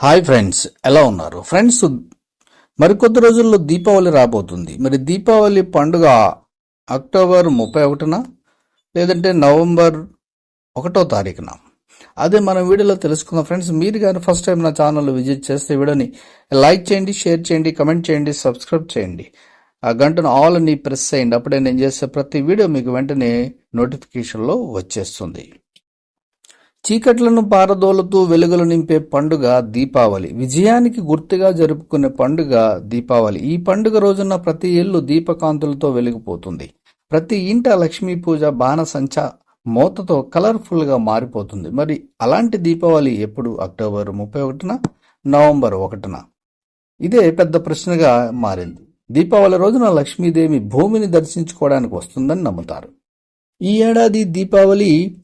Hi friends ఎలా ఉన్నారు? Friends మరికొద్ది రోజుల్లో దీపావళి రాబోతుంది. మరి దీపావళి పండుగ అక్టోబర్ ముప్పై ఒకటిన లేదంటే నవంబర్ ఒకటో తారీఖున? అదే మనం వీడియోలో తెలుసుకుందాం. ఫ్రెండ్స్ మీరు కానీ ఫస్ట్ టైం నా ఛానల్ విజిట్ చేస్తే వీడియోని లైక్ చేయండి షేర్ చేయండి కమెంట్ చేయండి సబ్స్క్రైబ్ చేయండి. ఆ గంటను ఆల్ అని ప్రెస్ చేయండి. అప్పుడే నేను చేసే ప్రతి వీడియో మీకు వెంటనే నోటిఫికేషన్లో వచ్చేస్తుంది. చీకట్లను పారదోలుతూ వెలుగులు నింపే పండుగ దీపావళి. విజయానికి గుర్తుగా జరుపుకునే పండుగ దీపావళి. ఈ పండుగ రోజున ప్రతి ఇల్లు దీపకాంతులతో వెలిగిపోతుంది. ప్రతి ఇంట లక్ష్మీ పూజ బాణసంచ మూతతో కలర్ఫుల్గా మారిపోతుంది. మరి అలాంటి దీపావళి ఎప్పుడు? అక్టోబర్ ముప్పై ఒకటిన? నవంబర్ ఒకటిన? ఇదే పెద్ద ప్రశ్నగా మారింది. దీపావళి రోజున లక్ష్మీదేవి భూమిని దర్శించుకోవడానికి వస్తుందని నమ్ముతారు. ఈ ఏడాది దీపావళి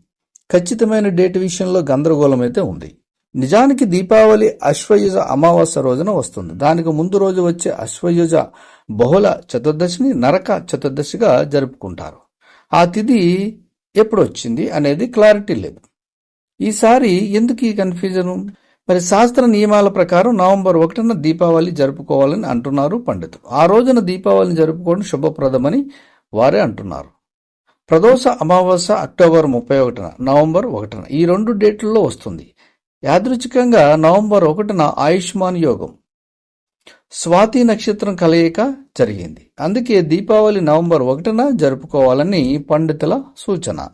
ఖచ్చితమైన డేట్ విషయంలో గందరగోళం అయితే ఉంది. నిజానికి దీపావళి అశ్వయుజ అమావాస్య రోజున వస్తుంది. దానికి ముందు రోజు వచ్చే అశ్వయుజ బహుళ చతుర్దశిని నరక చతుర్దశిగా జరుపుకుంటారు. ఆ తిథి ఎప్పుడు వచ్చింది అనేది క్లారిటీ లేదు. ఈసారి ఎందుకు ఈ కన్ఫ్యూజను? మరి శాస్త్ర నియమాల ప్రకారం నవంబర్ ఒకటిన దీపావళి జరుపుకోవాలని అంటున్నారు పండితులు. ఆ రోజున దీపావళిని జరుపుకోవడం శుభప్రదమని వారే అంటున్నారు. ప్రదోష అమావాస్య అక్టోబర్ ముప్పై ఒకటిన నవంబర్ ఒకటిన ఈ రెండు డేట్లలో వస్తుంది. యాదృచ్ఛికంగా నవంబర్ ఒకటిన ఆయుష్మాన్ యోగం. స్వాతి నక్షత్రం కలయిక జరిగింది. అందుకే దీపావళి నవంబర్ ఒకటిన జరుపుకోవాలని పండితుల సూచన.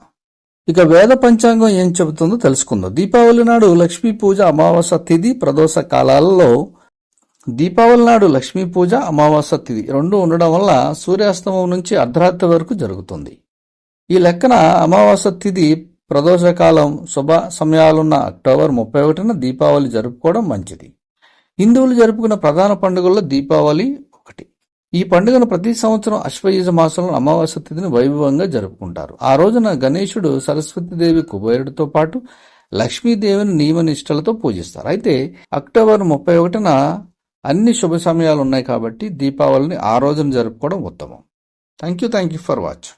ఇక వేద పంచాంగం ఏం చెబుతుందో తెలుసుకుందాం. దీపావళి నాడు లక్ష్మీ పూజ అమావాస్య తిథి ప్రదోష కాలాలలో దీపావళి నాడు లక్ష్మీ పూజ అమావాస్య తిథి రెండు ఉండడం వల్ల సూర్యాస్తమం నుంచి అర్ధరాత్రి వరకు జరుగుతుంది. ఈ లెక్కన అమావాస్య తిథి ప్రదోషకాలం శుభ సమయాలున్న అక్టోబర్ ముప్పై ఒకటిన దీపావళి జరుపుకోవడం మంచిది. హిందువులు జరుపుకున్న ప్రధాన పండుగల్లో దీపావళి ఈ పండుగను ప్రతి సంవత్సరం అశ్వయుజ మాసంలో అమావాస్య తిథిని వైభవంగా జరుపుకుంటారు. ఆ రోజున గణేశుడు సరస్వతీదేవి కుబేరుడితో పాటు లక్ష్మీదేవిని నియమనిష్టలతో పూజిస్తారు. అయితే అక్టోబర్ ముప్పై ఒకటిన అన్ని శుభ సమయాలు ఉన్నాయి కాబట్టి దీపావళిని ఆ రోజున జరుపుకోవడం ఉత్తమం. Thank you thank you for watch